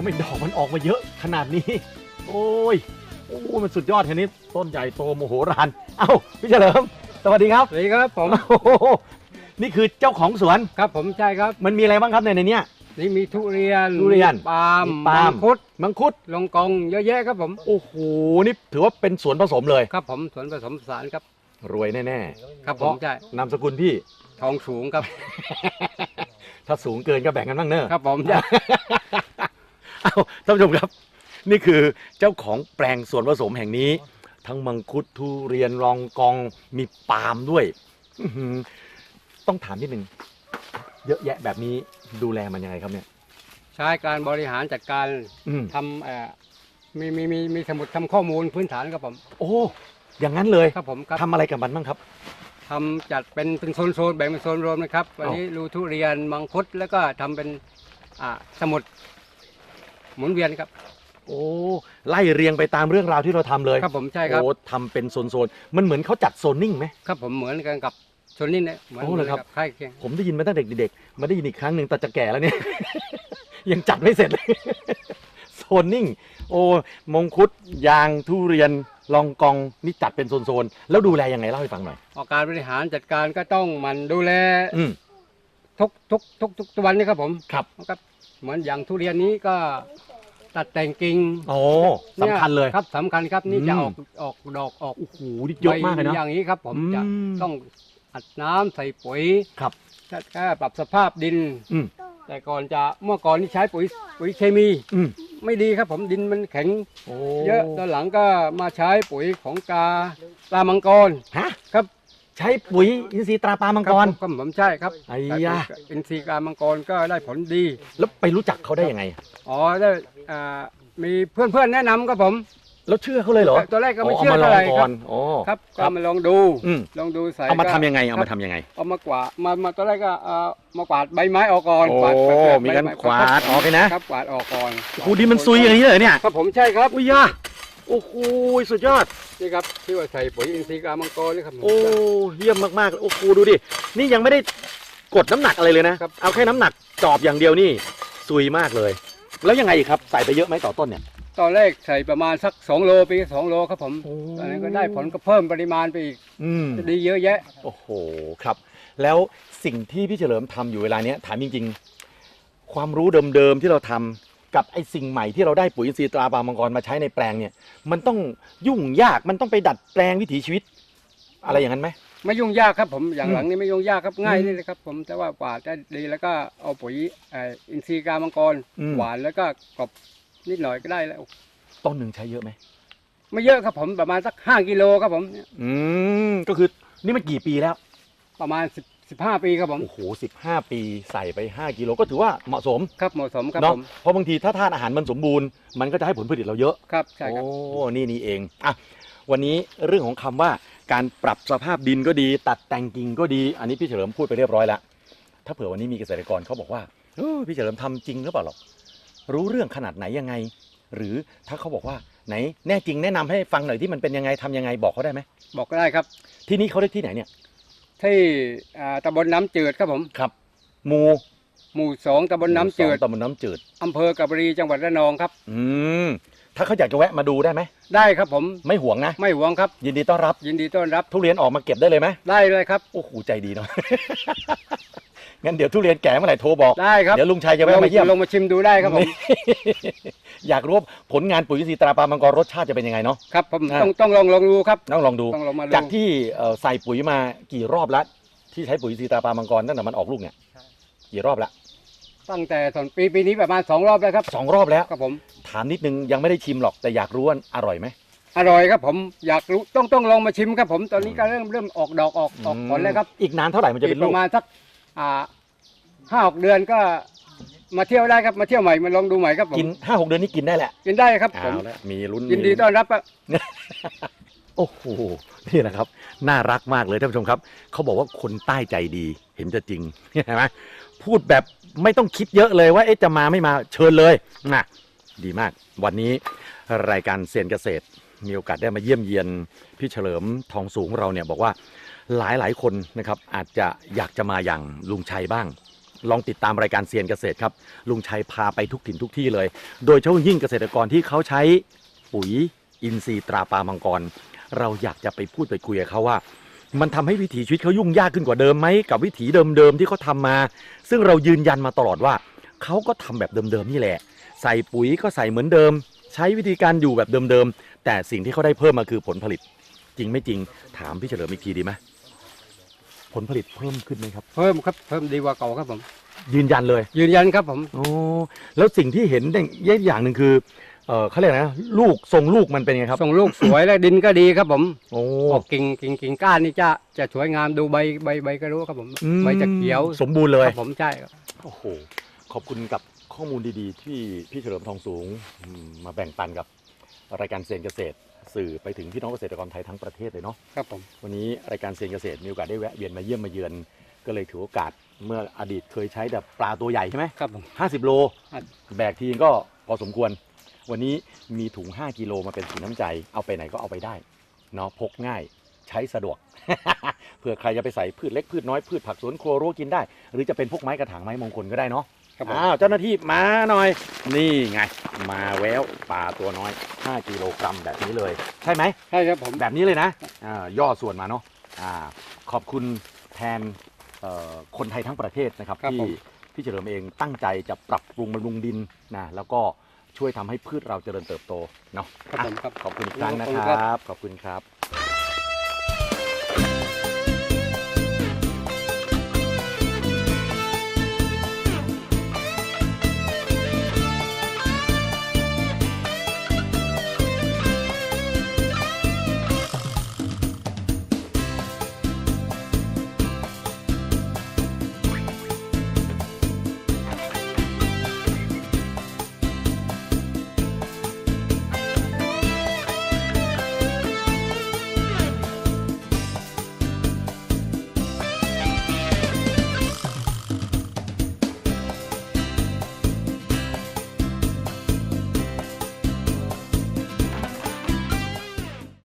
ทำไมดอกมันออกมาเยอะขนาดนี้ โอ้ยโอ้มันสุดยอดแค่นี้ต้นใหญ่โตโมโหราน เอ้าพี่เฉลิมสวัสดีครับสวัสดีครับผมโอ้โหนี่คือเจ้าของสวนครับผมใช่ครับ มันมีอะไรบ้างครับในในเนี้ยนี่มีทุเรียนทุเรียนมีปาล์มมีปาล์มงคุดมังคุดลงกองเยอะแยะครับผมโอ้โหนี่ถือว่าเป็นสวนผสมเลยครับผมสวนผสมผสานครับ รวยแน่ครับเพผมราะใช่ๆนามสกุลพี่ทองสูงครับ ถ้าสูงเกินก็แบ่งกันบ้างเนอะครับผมใช่เอา ท่านผู้ชมครับ นี่คือเจ้าของแปลงสวนผสมแห่งนี้ ทั้งมังคุดทุเรียนรองกองมีปาล์มด้วยอื้อหือต้องถามนิดนึงเยอะแยะแบบนี้ดูแลมันยังไงครับเนี่ย ใช้การบริหารจัดการอืมทำเอ่อมีมีมีมีสมุดทำข้อมูลพื้นฐานครับผมโอ้อย่างนั้นเลยครับผมครับทำอะไรกับมันบ้างครับ ทำจัดเป็นเป็นโซนโซนแบ่งเป็นโซนรวมนะครับวันนี้รูทุเรียนมังคุดแล้วก็ทำเป็นอ่าสมุด หมุนเวียนครับโอ้ไล่เรียงไปตามเรื่องราวที่เราทำเลยครับผมใช่ครับโอ้ทำเป็นโซนๆมันเหมือนเขาจัดโซนนิ่งไหม ครับผมเหมือนกันกับชนนี่เนี่ยเหมือนโอ้เหรอครับ ใกล้เคียงผมได้ยินมาตั้งแต่เด็กๆมาได้ยินอีกครั้งหนึ่งแต่จะแก่แล้วเนี่ย ยังจัดไม่เสร็จเลย โซนนิ่ง โอ้มงคุดยางทุเรียนลองกองนี่จัดเป็นโซนๆแล้วดูแลยังไงเล่าให้ฟังหน่อยออกการบริหารจัดการก็ต้องหมันดูแลอืมทุกทุกทุกทุกวันนี่ครับผมครับ ครับ เหมือนอย่างทุเรียนนี้ก็ ตัดแต่งกิ่งโอ้สำคัญเลยครับสำคัญครับนี่อืมจะออกออกดอกออกโอ้โหนี่เยอะมากเลยใบนะ อย่างนี้ครับผมอืม จะต้องอัดน้ำใส่ปุ๋ยครับ แค่ปรับสภาพดิน อืมแต่ก่อนจะเมื่อก่อนนี่ใช้ปุ๋ยปุ๋ยเคมี อืมไม่ดีครับผมดินมันแข็ง โอ้เยอะตอนหลังก็มาใช้ปุ๋ยของกาปลามังกรฮะครับ ใช้ปุ๋ยอินทรีย์ตราปลามังกรครับผมผมใช่ครับไอ้ยะ อินทรีย์การมังกรก็ได้ผลดี แล้วไปรู้จักเขาได้ยังไง อ๋อได้อ่ามีเพื่อนเพื่อนๆแนะนำครับผมแล้วเชื่อเขาเลยเหรอตอนแรกก็ไม่อ๋อเชื่อเอามาลเท่าองไหร่ก่คอรันบอ๋อครับครัก็บมาลองดูอืมลองดูใส่เอามาก็ทำยังไง เอาครัมาบทำยังไง เอามากวาดมามาตอนแรกก็เอามากวาดใบไม้ออกก่อนโอ้กวาดเปลือกมีการใบไขวาดออกเลยนะ ครับกวาดออกก่อนโอ้โหดินมันซุยอย่างนี้เลยเหรอเนี่ยครับผมใช่ครับ อุ้ยยาโอ้โหสุดยอด นี่ครับที่ว่าใส่ปุ๋ยอินทรีย์การมังกรนี่ครับผมโอ้เยี่ยมมากๆโอ้โหดูดินี่ยังไม่ได้กดน้ำหนักอะไรเลยนะครับเอาแค่น้ำหนักจอบอย่างเดียวนี่ซุยมากเลย แล้วยังไงอีกครับใส่ไปเยอะไหมต่อต้นเนี่ยตอนแรกใส่ประมาณสัก2โลปีสองโลครับผมโอ้ตอนนั้นก็ได้ผลก็เพิ่มปริมาณไปอีกอืมดีเยอะแยะ โอ้โหครับ แล้วสิ่งที่พี่เฉลิมทำอยู่เวลาเนี้ยถามจริง ๆ ความรู้เดิมๆที่เราทำ กับไอ้สิ่งใหม่ที่เราได้ปุ๋ยอินทรีย์ตราปลามังกรมาใช้ในแปลงเนี่ย มันต้องยุ่งยากมันต้องไปดัดแปลงวิถีชีวิต อะไรอย่างนั้นไหมไม่ยุ่งยากครับผมอย่างอืมหลังนี้ไม่ยุ่งยากครับง่ายอืมนี่เลยครับผมแต่ว่ากวาดได้ดีแล้วก็เอาปุ๋ยเอ่ออินทรีย์การมังกรอืมหวานแล้วก็กรอบนิดหน่อยก็ได้แล้วต้นหนึ่งใช้เยอะไหมไม่เยอะครับผมประมาณสักห้ากิโลครับผม อืมก็คือนี่มันกี่ปีแล้ว ประมาณสิบ สิบห้าปีครับผม โอ้โหสิบห้าปีใส่ไปห้ากิโลก็ถือว่าเหมาะสมครับเหมาะสมครับเนาะผมเพราะบางทีถ้าธาตุอาหารมันสมบูรณ์ มันก็จะให้ผลผลิตเราเยอะ ครับใช่ครับ โอ้นี่นี่เองอะวันนี้เรื่องของคำว่าการปรับสภาพดินก็ดี ตัดแต่งกิ่งก็ดี อันนี้พี่เฉลิมพูดไปเรียบร้อยแล้ว ถ้าเผื่อวันนี้มีเกษตรกรเขาบอกว่าเออพี่เฉลิมทำจริงหรือเปล่าหรอกรู้เรื่องขนาดไหนยังไง หรือถ้าเขาบอกว่าไหนแน่จริงแนะนำให้ฟังหน่อยที่มันเป็นยังไงทำยังไงบอกเขาได้ไหมบอกก็ได้ครับ ที่นี่เขาได้ที่ไหนเนี่ย ที่อ่าตำบลน้ำจืดครับผม ครับหมูหมู่สองตำบลน้ำจืดตำบลน้ำจืด อำเภอกระบรีจังหวัดระนองครับ อืมถ้าเขาอยากจะแวะมาดูได้ไหมได้ครับผมไม่ห่วงนะ ไม่หวงครับ ยินดีต้อนรับ ยินดีต้อนรับทุเรียนออกมาเก็บได้เลยไหมได้เลยครับ โอ้โหใจดีเนาะ งั้นเดี๋ยวทุเรียนแก่เมื่อไหร่โทรบอก ได้ครับเดี๋ยวลุงชัยจะแวะมาเยี่ยมลงมาชิมดูได้ครับผม อยากรู้ว่าผลงานปุ๋ยอินทรีย์ตราปลามังกรรสชาติจะเป็นยังไงเนาะ ครับผมอ่าต้องต้องลองลองดูครับต้องลองดู ต้องลองมาดู จากที่เอ่อใส่ปุ๋ยมากี่รอบแล้วที่ใช้ปุ๋ยอินทรีย์ตราปลามังกรตั้งแต่มันออกลูกเนี่ยกี่รอบแล้วตั้งแต่ตอนปีปีนี้ประมาณสองรอบแล้วครับสองรอบแล้วครับผมถามนิดนึงยังไม่ได้ชิมหรอกแต่อยากรู้ว่าอร่อยไหมอร่อยครับผมอยากรู้ต้องต้องลองมาชิมครับผมตอนนี้ก็เริ่มเริ่มออกดอกออกออกผลแล้วครับ อีกนานเท่าไหร่มันจะอีเป็กนปลูกระมาณสักอ่า ห้าหกเดือนก็มาเที่ยวได้ครับมาเที่ยวใหม่มาลองดูใหม่ครับผมกินห้าหกเดือนนี้กินได้แหละกินได้ครับผมเอาละมีลุ้นยินดีมีลุ้ต้อนรับครับโอ้โหนี่แหละครับ น่ารักมากเลยท่านผู้ชมครับ เขาบอกว่าคนใต้ใจดีเห็นจะจริงเห็นไหมพูดแบบไม่ต้องคิดเยอะเลยว่าเอ๊ะจะมาไม่มาเชิญเลยนะดีมาก วันนี้รายการเซียนเกษตร มีโอกาสได้มาเยี่ยมเยียนพี่เฉลิมทองสูงเราเนี่ยบอกว่าหลายหลายคนนะครับอาจจะอยากจะมาอย่างลุงชัยบ้าง ลองติดตามรายการเซียนเกษตรครับ ลุงชัยพาไปทุกถิ่นทุกที่เลย โดยเฉพาะยิ่งเกษตรกรที่เขาใช้ปุ๋ยอินทรีย์ตราปลามังกร เราอยากจะไปพูดไปคุยกับเขาว่า มันทำให้วิถีชีวิตเขายุ่งยากขึ้นกว่าเดิมไหมกับวิถีเดิมๆที่เขาทำมา ซึ่งเรายืนยันมาตลอดว่าเขาก็ทำแบบเดิมๆนี่แหละ ใส่ปุ๋ยก็ใส่เหมือนเดิม ใช้วิธีการอยู่แบบเดิมๆ แต่สิ่งที่เขาได้เพิ่มมาคือผลผลิต จริงไม่จริงถามพี่เฉลิมอีกทีดีไหมผลผลิตเพิ่มขึ้นไหมครับ เพิ่มครับเพิ่มดีกว่าเก่าครับผม ยืนยันเลย ยืนยันครับผมโอ้แล้วสิ่งที่เห็นอย่างอย่างหนึ่งคือเออเขาเรียกอะไรนะลูกทรงลูกมันเป็นไงครับส่งลูกสวยและดินก็ดีครับผมโอ้ออกกิ่งกิ่งกิ่งก้านนี่จะจะสวยงามดูใบใบใบก็รู้ครับผมอืมใบจะเขียวสมบูรณ์เลยครับผมใช่ครับโอ้โหขอบคุณกับ ข้อมูลดีๆ ที่พี่เฉลิมทองสูงอืมมาแบ่งปันกับรายการเซียนเกษตร สื่อไปถึงพี่น้องเกษตรกรไทยทั้งประเทศเลยเนาะครับผมวันนี้รายการเซียนเกษตรมีโอกาสได้แวะเวียนมาเยี่ยมมาเยือน ก็เลยถือโอกาสเมื่ออดีตเคยใช้แบบปลาตัวใหญ่ใช่ไหมครับผมห้าสิบโลครับแบกทีก็พอสมควร วันนี้มีถุง 5 กิโลมาเป็นสีน้ำใจ เอาไปไหนก็เอาไปได้เนาะพกง่ายใช้สะดวกเผื่อใครจะไปใส่พืชเล็กพืชน้อยพืชผักสวนครัวรั้วกินได้ หรือจะเป็นพวกไม้กระถางไม้มงคลก็ได้เนาะ ครับผมอ้าวเจ้าหน้าที่มาหน่อย นี่ไง มาแววปลาตัวน้อย 5 กิโลกรัมแบบนี้เลย ใช่ไหม ใช่ครับผม แบบนี้เลยนะอ่าย่อส่วนมาเนาะอ่าขอบคุณแทนเอ่อคนไทยทั้งประเทศนะครับครับที่ผม พี่เฉลิมเองตั้งใจจะปรับปรุงบำรุงดินนะแล้วก็ช่วยทำให้พืชเราเจริญเติบโตเนาะครับผมครับขอบคุณอีกครั้งนะขอบคุคณครับรับ ขอบคุณครับ